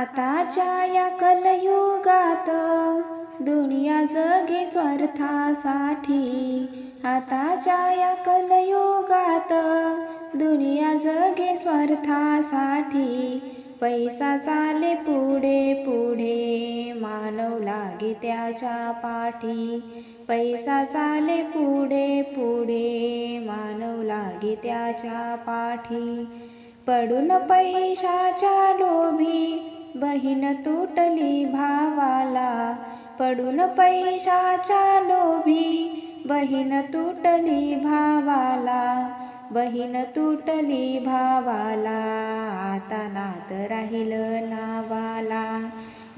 आताच्या या कलयुगात दुनिया जगे स्वार्थासाठी. आताच्या या कलयुगात दुनिया जगे स्वार्थासाठी. पैसा चाले पुढे पुढे मानव लागे त्याच्या पाठी. पैसा चाले पुढे पुढे मानव लागे त्याच्या पाठी. पडून पैशाच्या लोभी बहीण तुटली भावाला. पडून पैशाच्या लोभी. बहीण तुटली भावाला. बहीण तुटली भावाला. आता नात राहिलं नावाला.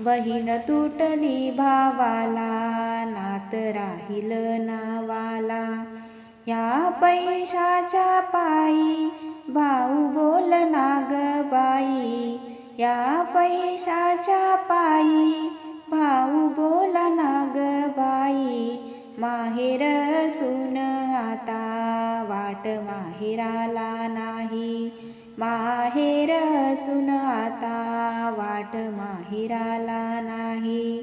बहीण तुटली भावाला. नात राहिलं नावाला. या पैशाच्या पायी भा या पैशाच्या पायी भाऊ बोला नाग बाई. माहेर सुन आता वाट माहेराला नाही. माहेर सुन आता वाट माहेराला नाही.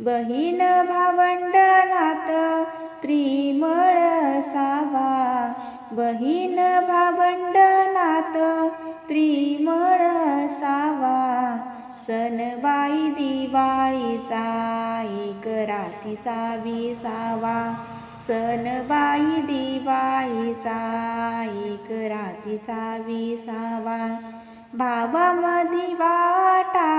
बहीण भावंड नात त्रिमळ सावा बहीण भावंड नात त्रिमळ सनबाई दिवाळीचा एक रातीचा विसावा सनबाई दिवाळीचा एक रातीचा विसावा भावामधी वाटा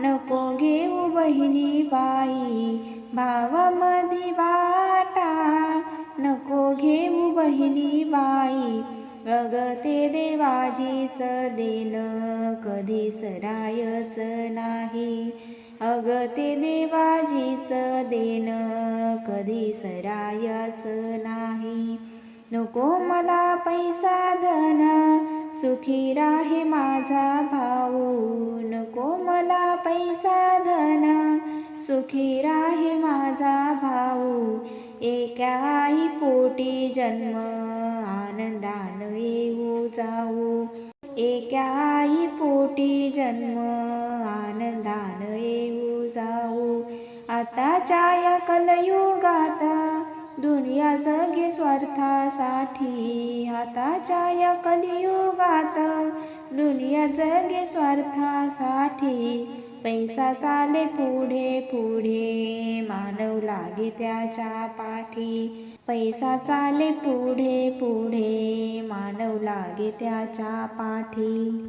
नको घेऊ बहिणी बाई. भावामधी वाटा नको घेऊ बहिणी बाई. अग ते देवाजीच देन कधी सरायच नाही. अग ते देवाजीच देन कधी सरायच नाही. नको मला पैसा धन सुखी राहे माझा भाऊ. नको मला पैसा धन सुखी राहे माझा भाऊ. एका आई पोटी जन्म आनंदा जाऊ. एका आई पोटी जन्म आनंदान येऊ जाऊ. आताच्या या कलयुगात दुनिया जगे स्वार्थासाठी आताच्या या कलियुगात दुनिया जगे स्वार्थासाठी पैसा चाले पुढे पुढे. मानव लागे त्याच्या पाठी. पैसा चाले पुढे पुढे. मानव लागे त्याच्या पाठी.